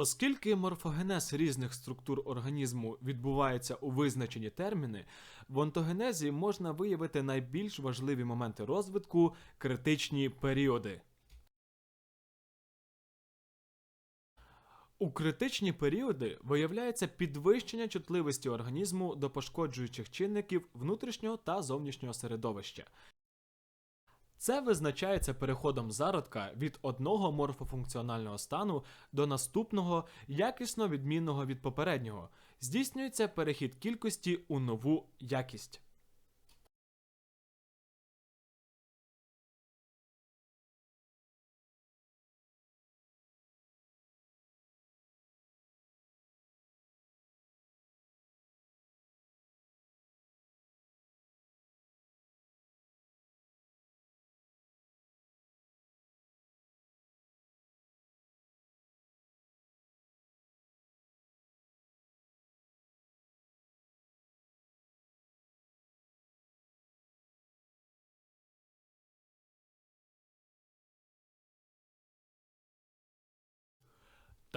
Оскільки морфогенез різних структур організму відбувається у визначені терміни, в онтогенезі можна виявити найбільш важливі моменти розвитку критичні періоди. У критичні періоди виявляється підвищення чутливості організму до пошкоджуючих чинників внутрішнього та зовнішнього середовища. Це визначається переходом зародка від одного морфофункціонального стану до наступного, якісно відмінного від попереднього. Здійснюється перехід кількості у нову якість.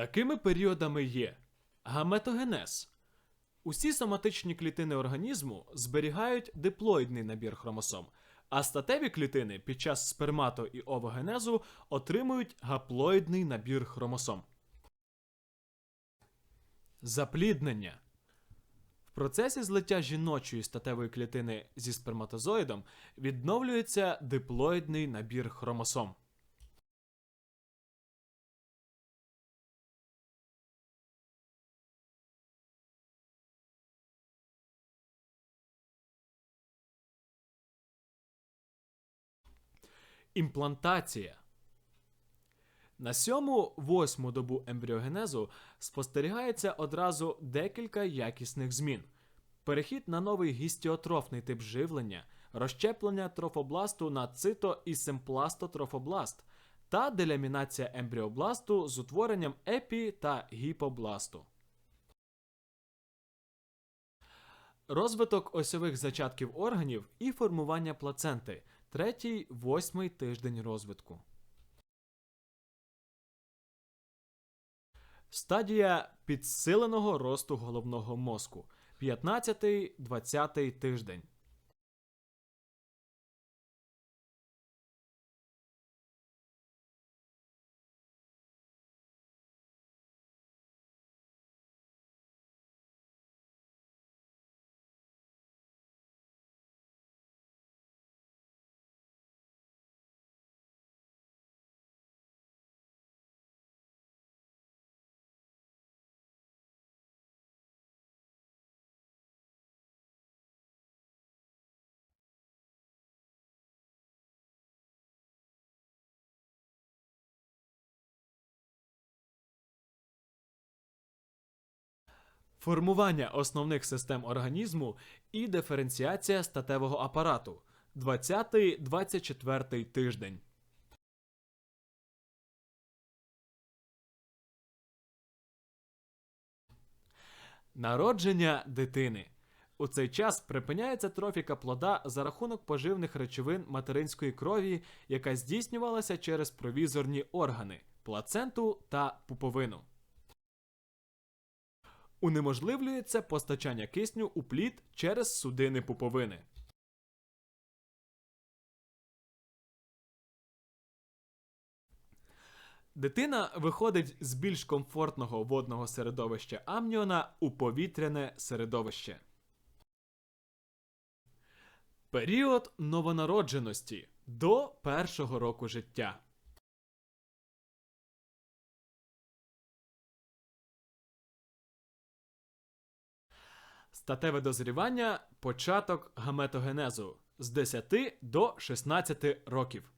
Такими періодами є гаметогенез. Усі соматичні клітини організму зберігають диплоїдний набір хромосом, а статеві клітини під час спермато і овогенезу отримують гаплоїдний набір хромосом. Запліднення. В процесі злиття жіночої статевої клітини зі сперматозоїдом відновлюється диплоїдний набір хромосом. Імплантація. На сьому восьму добу ембріогенезу спостерігається одразу декілька якісних змін: перехід на новий гістіотрофний тип живлення, розщеплення трофобласту на цито і симпластотрофобласт та делямінація ембріобласту з утворенням епі та гіпобласту. Розвиток осьових зачатків органів і формування плаценти третій восьмий тиждень розвитку. Стадія підсиленого росту головного мозку 15-20 тиждень. Формування основних систем організму і диференціація статевого апарату 20-24 тиждень. Народження дитини. У цей час припиняється трофіка плода за рахунок поживних речовин материнської крові, яка здійснювалася через провізорні органи плаценту та пуповину. Унеможливлюється постачання кисню у плід через судини пуповини. Дитина виходить з більш комфортного водного середовища амніона у повітряне середовище. Період новонародженості до першого року життя. Статеве дозрівання початок гаметогенезу з 10 до 16 років.